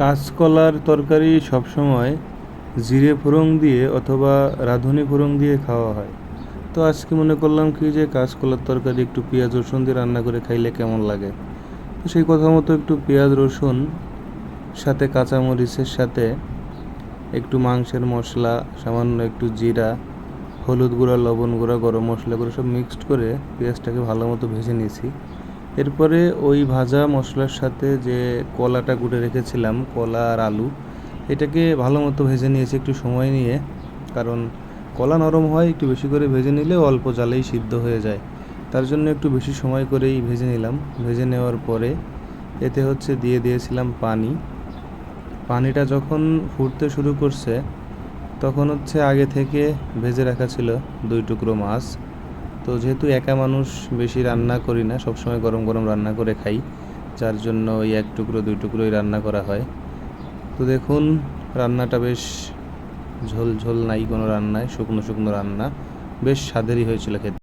কাঁচকলার তরকারি সবসময় জিরে ফোড়ন দিয়ে অথবা রাঁধুনি ফোড়ন দিয়ে খাওয়া হয়। তো আজকে মনে করলাম কি যে কাঁচকলার তরকারি একটু পেঁয়াজ রসুন দিয়ে রান্না করে খাইলে কেমন লাগে? তো সেই কথা মতো একটু পেঁয়াজ রসুন, সাথে কাঁচামরিচের সাথে একটু মাংসের মশলা, সামান্য একটু জিরা, হলুদ গুঁড়া, লবণ গুঁড়া, গরম মশলা করে সব মিক্সড করে পেঁয়াজটাকে ভালো মতো ভেজে নিয়েছি। এরপরে ওই ভাজা মশলার সাথে যে কলাটা গুঁড়ে রেখেছিলাম, কলা আর আলু, এটাকে ভালো মতো ভেজে নিয়েছি একটু সময় নিয়ে। কারণ কলা নরম হয়, একটু বেশি করে ভেজে নিলে অল্প জালেই সিদ্ধ হয়ে যায়। তার জন্য একটু বেশি সময় করেই ভেজে নিলাম। ভেজে নেওয়ার পরে এতে হচ্ছে দিয়ে দিয়েছিলাম পানি। পানিটা যখন ফুটতে শুরু করছে, তখন হচ্ছে আগে থেকে ভেজে রাখা ছিল দুই টুকরো মাছ। তো যেহেতু একা মানুষ বেশি রান্না করি না, সবসময় গরম গরম রান্না করে খাই, যার জন্য ওই এক টুকরো, দুই টুকরোই রান্না করা হয়। তো দেখুন, রান্নাটা বেশ ঝোল ঝোল নাই, কোনো রান্নায়, শুকনো শুকনো রান্না, বেশ স্বাদেরই হয়েছিল খেতে।